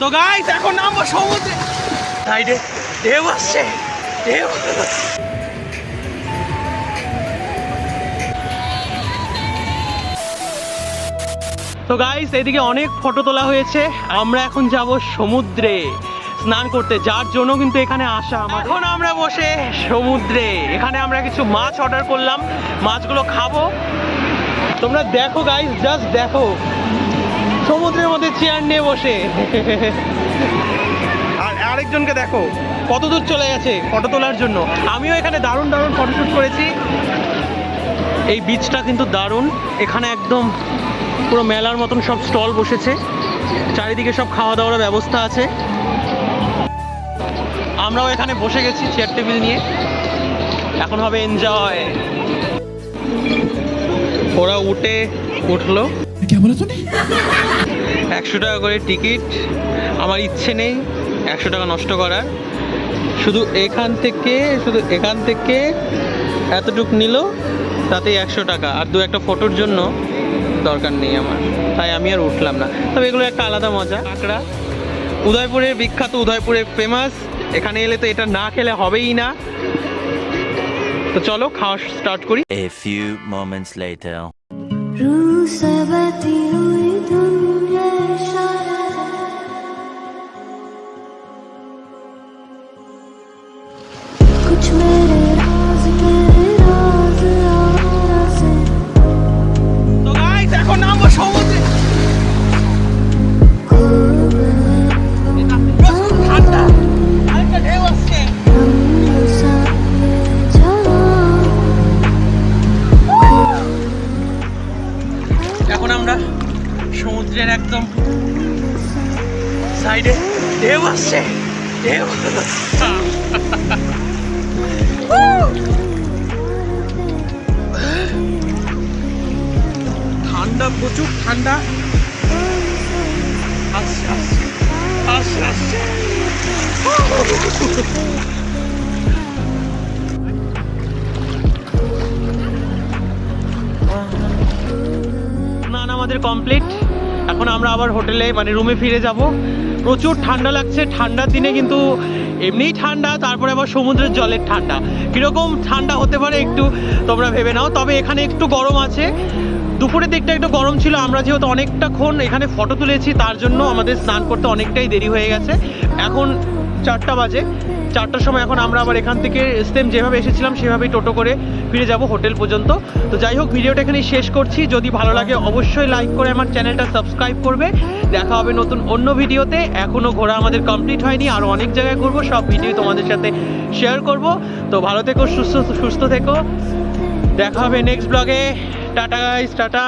তো গাইস এখন নামবো সমুদ্রে। সাইডে। ঢেউ আসছে। ঢেউ তো গাইস এদিকে অনেক ফটো তোলা হয়েছে। আমরা এখন যাব সমুদ্রে স্নান করতে যার জন্য কিন্তু এখানে আসা আমার এখন আমরা বসে সমুদ্রে। এখানে আমরা কিছু মাছ অর্ডার করলাম। মাছগুলো খাব। তোমরা দেখো গাইস জাস্ট দেখো। সমুদ্রের মধ্যে চেয়ার নিয়ে বসে। আর আরেকজনকে দেখো, কত দূর চলে গেছে ফটো তোলার জন্য। আমিও এখানে দারুণ দারুণ ফটোশ্যুট করেছি। এই বিচটা কিন্তু দারুণ। এখানে একদম পুরো মেলার মতন সব স্টল বসেছে। চারিদিকে সব খাওয়া দাওয়ার ব্যবস্থা আছে। আমরাও এখানে বসে গেছি চেয়ার টেবিল নিয়ে। এখন হবে এনজয় ওরা উঠে উঠল। একশো টাকা করে টিকিট আমার ইচ্ছে নেই একশো টাকা নষ্ট করার। শুধু এখান থেকে শুধু এখান থেকে এতটুক নিল তাতেই একশো টাকা। আর দু একটা ফটোর জন্য দরকার নেই আমার। তাই আমি আর উঠলাম না। তবে এগুলো একটা আলাদা মজা। কাঁকড়া। উদয়পুরের বিখ্যাত উদয়পুরের ফেমাস এখানে এলে তো এটা না খেলে হবেই না। তো চলো খাওয়া স্টার্ট করি। এ মোমেন্টস रुति रु সমুদ্রের একদম সাইডে। ঢেউ আসছে ঢেউ। ঠান্ডা প্রচুর ঠান্ডা। আসছে আসছে আমাদের কমপ্লিট এখন আমরা আবার হোটেলে মানে রুমে ফিরে যাব। প্রচুর ঠান্ডা লাগছে, ঠান্ডার দিনে কিন্তু এমনিই ঠান্ডা, তারপরে আবার সমুদ্রের জলের ঠান্ডা। কীরকম ঠান্ডা হতে পারে একটু তোমরা ভেবে নাও, তবে এখানে একটু গরম আছে। দুপুরের দিকটা একটু গরম ছিল, আমরা যেহেতু অনেকটাক্ষণ এখানে ফটো তুলেছি, তার জন্য আমাদের স্নান করতে অনেকটাই দেরি হয়ে গেছে। এখন চারটা বাজে। চারটার সময় এখন আমরা আবার এখান থেকে সেম যেভাবে এসেছিলাম, সেভাবেই টোটো করে ফিরে যাব হোটেল পর্যন্ত। তো যাই হোক, ভিডিওটা এখানেই শেষ করছি। যদি ভালো লাগে অবশ্যই লাইক করে আমার চ্যানেলটা সাবস্ক্রাইব করবে। দেখা হবে নতুন অন্য ভিডিওতে। এখনও ঘোরা আমাদের কমপ্লিট হয়নি। আরও অনেক জায়গায় ঘুরবো, সব ভিডিও তোমাদের সাথে শেয়ার করব। তো ভালো থেকো, সুস্থ সুস্থ থেকো। দেখা হবে নেক্সট ব্লগে টাটা গাইস টাটা।